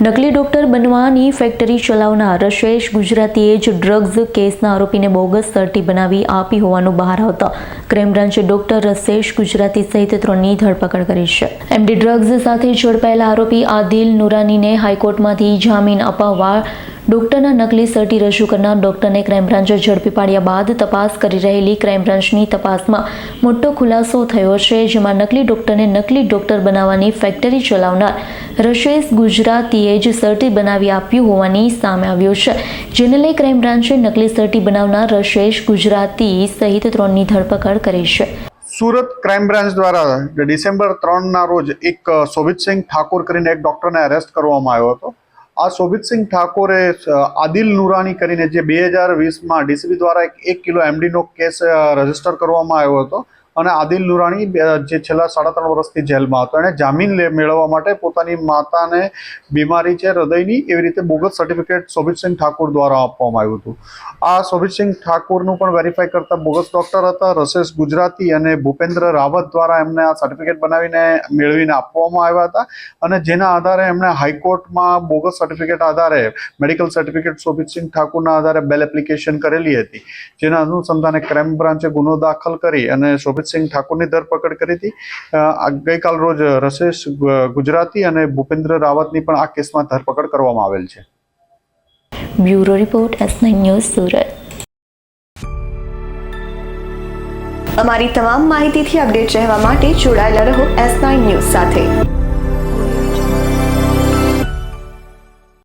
નકલી ડોક્ટર બનવાની ફેક્ટરી ચલાવનાર રશેશ ગુજરાતીએ જ ડ્રગ્સ કેસના આરોપીને બોગસ સર્ટી બનાવી આપી હોવાનું બહાર આવતા ક્રાઇમ બ્રાન્ચે ડોક્ટર રશેશ ગુજરાતી સહિત ત્રણની ધરપકડ કરી છે. એમડી ડ્રગ્સ સાથે ઝડપાયેલા આરોપી આદિલ નુરાનીને હાઈકોર્ટમાંથી જામીન અપાવવા ડોક્ટરના નકલી સર્ટી રજૂ કરનાર ડોક્ટરને ક્રાઇમ બ્રાન્ચે ઝડપી પાડ્યા બાદ તપાસ કરી રહેલી ક્રાઇમ બ્રાન્ચની તપાસમાં મોટો ખુલાસો થયો છે જેમાં નકલી ડોક્ટરને નકલી ડોક્ટર બનાવવાની ફેક્ટરી ચલાવનાર રશેશ ગુજરાતીએ જ સર્ટી બનાવી આપ્યું હોવાની સામે આવ્યું છે. જેને લઈ ક્રાઇમ બ્રાન્ચે નકલી સર્ટી બનાવનાર રશેશ ગુજરાતી સહિત ત્રણની ધરપકડ કરી છે. સુરત ક્રાઇમ બ્રાન્ચ દ્વારા ડિસેમ્બર ત્રણના રોજ એક અ, શોભિતસિંહ ઠાકોર કરીને એક ડૉક્ટરને અરેસ્ટ કરવામાં આવ્યો હતો. આ શોભિતસિંહ ઠાકોરે આદિલ નુરાની કરીને જે બે હજાર વીસમાં ડીસીબી દ્વારા એક કિલો એમડીનો કેસ રજિસ્ટર કરવામાં આવ્યો હતો અને આદિલ નુરાણી જે છેલ્લા સાડા ત્રણ વર્ષથી જેલમાં હતો. એણે જામીન મેળવવા માટે પોતાની માતાને બીમારી છે, હૃદયની, એવી રીતે બોગસ સર્ટિફિકેટ શોભિતસિંહ ઠાકોર દ્વારા આપવામાં આવ્યું હતું. આ શોભિતસિંહ ઠાકોરનું પણ વેરીફાઈ કરતા બોગસ ડૉક્ટર હતા. રસેશ ગુજરાતી અને ભૂપેન્દ્ર રાવત દ્વારા એમને આ સર્ટિફિકેટ બનાવીને મેળવીને આપવામાં આવ્યા હતા. અને જેના આધારે એમણે હાઈકોર્ટમાં બોગસ સર્ટિફિકેટ આધારે મેડિકલ સર્ટિફિકેટ શોભિતસિંહ ઠાકોરના આધારે બેલ એપ્લિકેશન કરેલી હતી. જેના અનુસંધાને ક્રાઇમ બ્રાન્ચે ગુનો દાખલ કરી અને શોભિતસિંહ ઠાકોરની ધરપકડ કરી હતી. ગઈકાલ રોજ રસેશ ગુજરાતી અને ભૂપેન્દ્ર રાવતની પણ આ કેસમાં ધરપકડ કરવામાં આવેલ છે. Bureau report S nine news Surat. અમારી તમામ માહિતીથી અપડેટ રહેવા માટે જોડાયેલા રહો એસ નાઇન ન્યૂઝ સાથે.